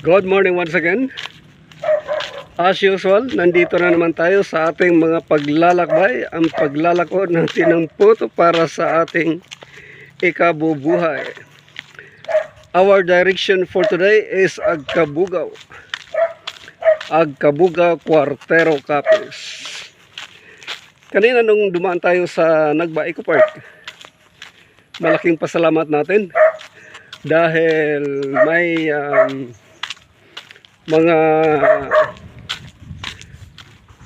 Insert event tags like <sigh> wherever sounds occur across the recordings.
Good morning once again. As usual, nandito na naman tayo sa ating mga paglalakbay, ang paglalako ng tinamputo para sa ating ikabubuhay. Our direction for today is Agkabugaw. Agkabugaw, Cuartero, Capiz. Kanina nung dumaan tayo sa Nagba Eco Park, malaking pasalamat natin dahil may um, mga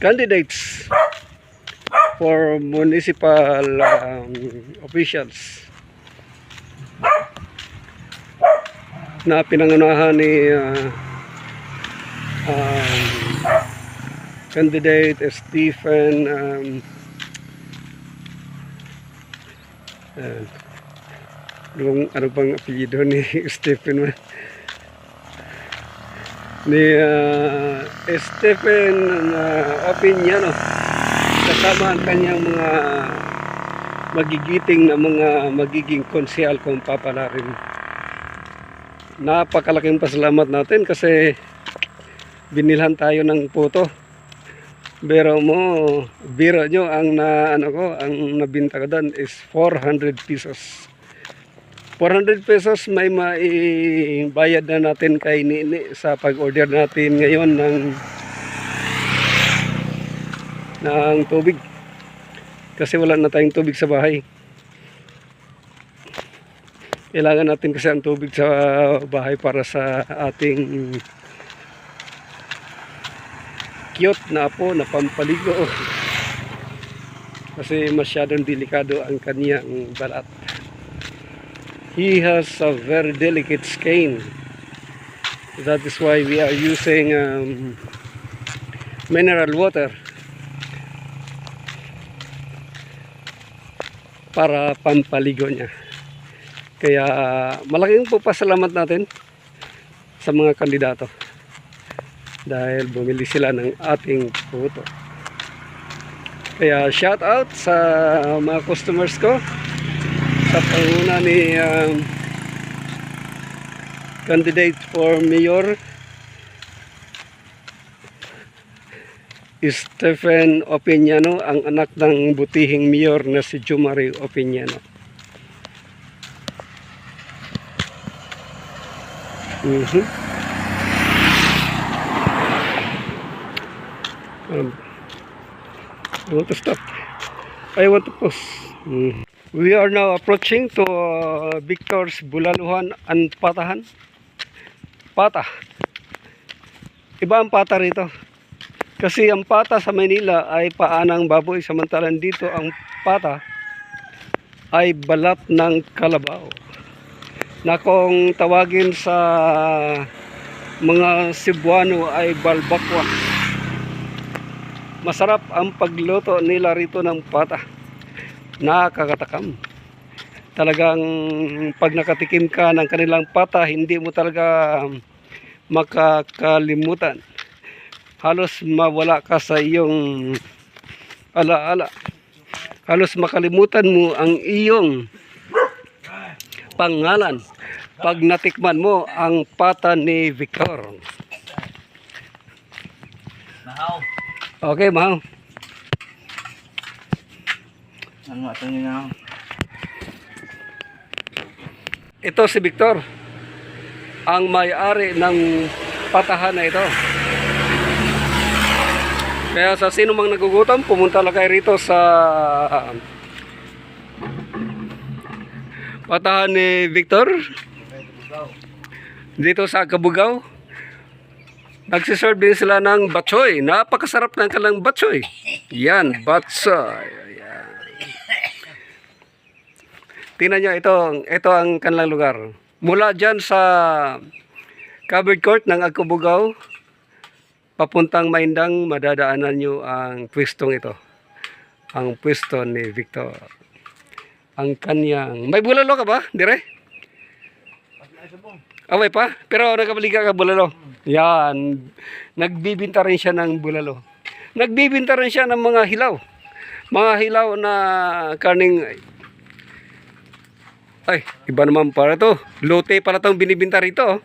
candidates for municipal um, officials na pinangunahan ni uh, um, candidate Stephen um, uh, ano bang apelyido ni <laughs> Stephen? man ni uh, Stephen uh, Opiniano kasama ang kanyang mga magigiting na mga magiging konsyal kung papalarin. Napakalaking pasalamat natin kasi binilhan tayo ng puto. Pero mo biro nyo ang na ano ko ang nabinta ko doon is 400 pesos 400 pesos may maibayad na natin kay Nini sa pag-order natin ngayon ng ng tubig. Kasi wala na tayong tubig sa bahay. Kailangan natin kasi ang tubig sa bahay para sa ating cute na apo na pampaligo. Kasi masyadong delikado ang kaniyang balat he has a very delicate skin that is why we are using um, mineral water para pampaligo niya. Kaya malaking po pasalamat natin sa mga kandidato dahil bumili sila ng ating puto. Kaya shout out sa mga customers ko sa panguna ni um, candidate for mayor Stephen Opiniano ang anak ng butihing mayor na si Jumari Opiniano Mhm. Um, I want to stop. I want to pause. Mm. We are now approaching to uh, Victor's Bulaluhan and Patahan. Pata. Iba ang pata rito. Kasi ang pata sa Manila ay paanang baboy samantalang dito ang pata ay balat ng kalabaw. Na kung tawagin sa mga Cebuano ay balbakwa. Masarap ang pagluto nila rito ng pata nakakatakam. Talagang pag nakatikim ka ng kanilang pata, hindi mo talaga makakalimutan. Halos mawala ka sa iyong alaala. Halos makalimutan mo ang iyong pangalan pag natikman mo ang pata ni Victor. Okay, mahal. Ano ato niyo na? Ito si Victor, ang may-ari ng patahan na ito. Kaya sa sino mang nagugutom, pumunta lang kayo rito sa patahan ni Victor. Dito sa Kabugaw. Nagsiserve din sila ng batsoy. Napakasarap ng kalang batsoy. Yan, batsoy. Tingnan nyo, ito, ito ang kanilang lugar. Mula dyan sa covered court ng Agkabugaw, papuntang Maindang, madadaanan nyo ang pwestong ito. Ang pwesto ni Victor. Ang kanyang... May bulalo ka ba, dire? Away pa? Pero nakabaliga ka bulalo. Yan. Nagbibinta rin siya ng bulalo. Nagbibinta rin siya ng mga hilaw. Mga hilaw na karning Ay, iba naman para to. Lote pala tong binibinta rito. oh.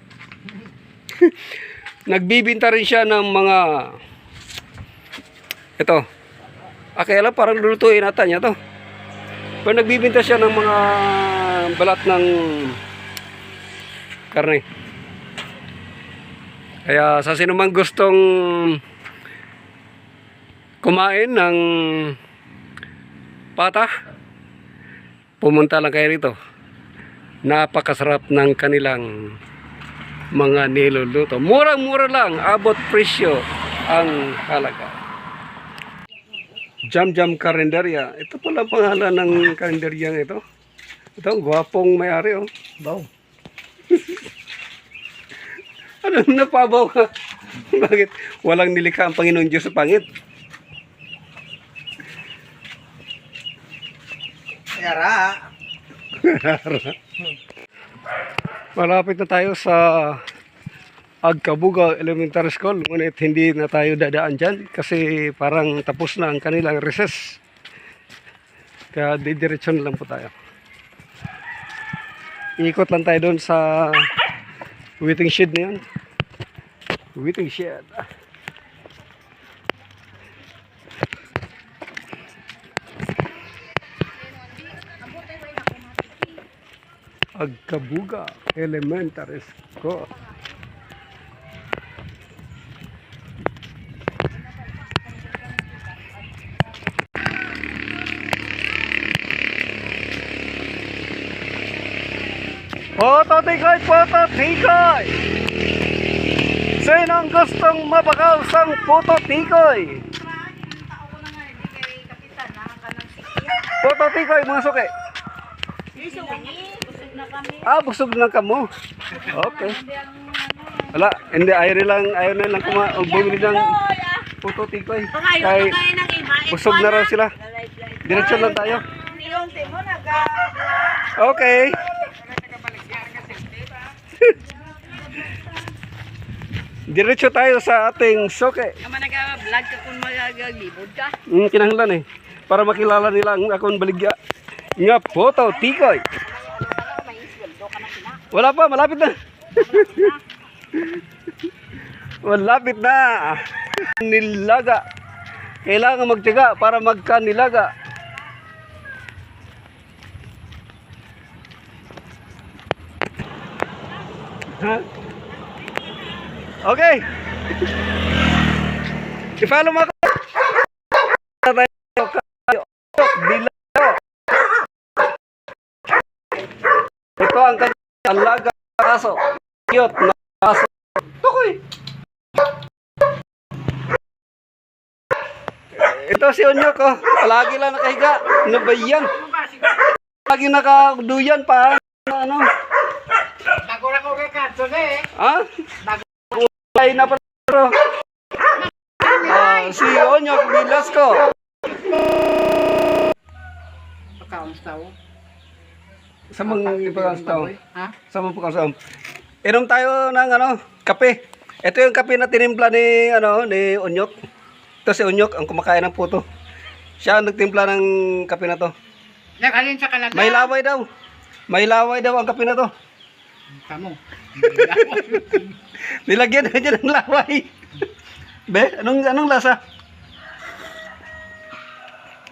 <laughs> Nagbibinta rin siya ng mga ito. Ah, kaya lang parang lulutuin ata niya to. Pero nagbibinta siya ng mga balat ng karne. Kaya sa sino man gustong kumain ng pata, pumunta lang kayo rito. Napakasarap ng kanilang mga niluluto. Murang-mura lang, abot presyo ang halaga. Jam Jam Karinderya. Ito pala ang pangalan ng karinderyang ito. Ito, ang gwapong may-ari oh. Baw. ano, napabaw ka? Bakit? Walang nilikha ang Panginoon Diyos sa pangit. Yara. <laughs> Malapit na tayo sa Agkabuga Elementary School. Ngunit hindi na tayo dadaan dyan kasi parang tapos na ang kanilang recess. Kaya didiretso na lang po tayo. Ikot lang tayo doon sa waiting shed na yun. Waiting shed. Agkabuga Elementary School. Poto tikoy, poto tikoy! Sino ang gustong mabakaw sang puto tikoy? Puto tikoy, mga Ah, busog na kamo. Okay. Wala, hindi, ayaw nilang, ayaw na lang kuma, bumili ng puto tikoy. Kay, busog na raw sila. Diretso lang tayo. Okay. <laughs> Diretso tayo sa ating soke. Naman nag-vlog ka kung magagalibod ka. Mm, kinahanglan eh. Para makilala nila ang akong baligya. Nga photo, tikoy. Wala pa, malapit na. malapit na. Nilaga. Kailangan magtiyaga para magkanilaga. Ha? Okay. I-follow mo ako. Ito ang kanyang alaga kaso. Cute na kaso. Tukoy. Ito si Onyok oh. Palagi lang nakahiga. Ano ba yan? Lagi nakaduyan pa. Ano? Nagura ko kay Katso na eh. Ha? Ay na pala. Ah, si Onyok Bilasco. Pagkaunstaw. Sa mga ipagkastaw. Ha? Sa mga ipagkastaw. Inom tayo ng ano, kape. Ito yung kape na tinimpla ni ano ni Onyok. Ito si Onyok ang kumakain ng puto. Siya ang nagtimpla ng kape na to. Naghalin sa kalaga. May laway daw. May laway daw ang kape na to. Kamo. <laughs> Nilagyan na dyan ng laway. Be, anong anong lasa?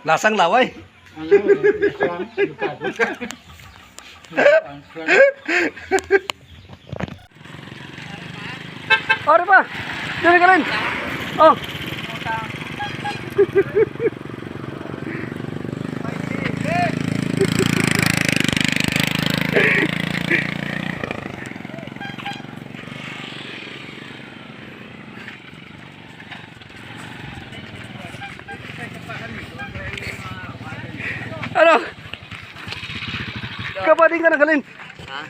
Lasang laway. Ore pa. Dali ka rin. Oh. Ano? Kapating ka na kalin. Ha?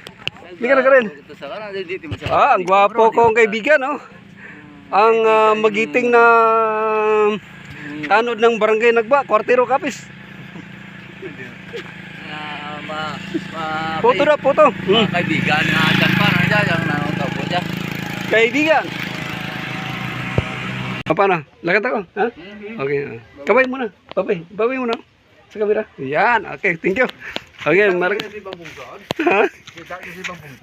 Hindi ka sa Ah, ang gwapo kong kaibigan, oh. Ang ah, magiting na tanod ng barangay Nagba, Kwartero Kapis. Ah, Puto na, puto. Hmm. kaibigan nga dyan pa, na dyan, ang nanonood po dyan. Kaibigan. Ah, paano? Lakad ako, ha? Okay. ah. Kabay muna. Babay. Babay muna. Sa kamera. Yan. Okay. Thank you. Okay, mar-. Ha?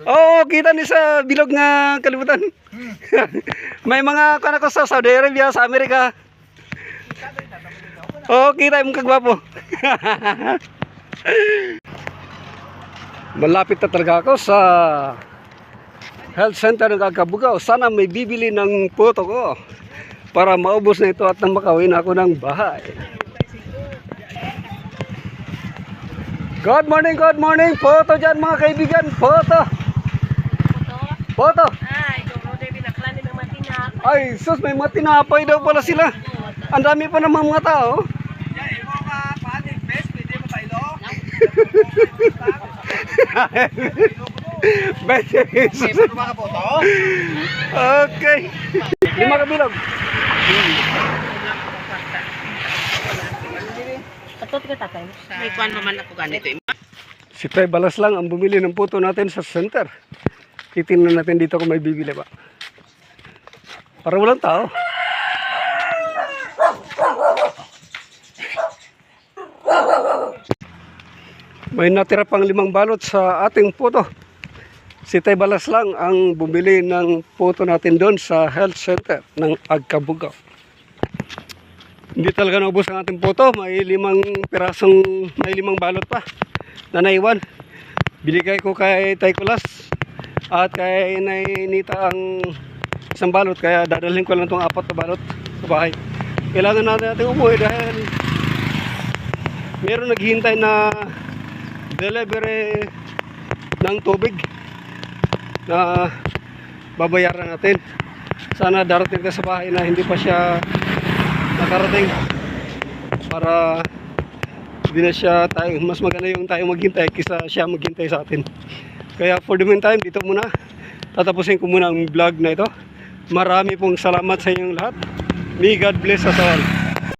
Oo, kita ni sa bilog nga kalibutan. <laughs> May mga kana ko sa Saudi Arabia, sa Amerika. Oo, kita yung kagwapo. <laughs> Malapit na talaga ako sa health center ng Kagabugao. Sana may bibili ng photo ko para maubos na ito at nang makawin ako ng bahay. Good morning, good morning. Photo dyan mga kaibigan. Photo. Photo. Ay, sus, may mga tinapay daw pala sila. Ang dami pa naman mga tao. Ya, imo <laughs> ka panik best, pwede mo tayo. Bete Jesus. Imo ka photo. Okay. Lima kabilog. Atot ka tatay. May kwan naman ako ganito. Si Tay Balas lang ang bumili ng puto natin sa center. Titingnan natin dito kung may bibili ba. Para walang tao. May natira pang limang balot sa ating puto. Si Tay Balas lang ang bumili ng puto natin doon sa health center ng Agkabugaw. Hindi talaga naubos ang ating puto. May limang pirasong, may limang balot pa na naiwan. Binigay ko kay Tay Kulas at kay Nainita ang isang balot. Kaya dadalhin ko lang itong apat na balot sa bahay. Kailangan natin natin umuwi dahil meron naghihintay na delivery ng tubig na babayaran natin. Sana darating ka sa bahay na hindi pa siya nakarating para hindi na siya tayo, mas maganda yung tayo maghintay kaysa siya maghintay sa atin. Kaya for the meantime, dito muna, tatapusin ko muna ang vlog na ito. Marami pong salamat sa inyong lahat. May God bless us all.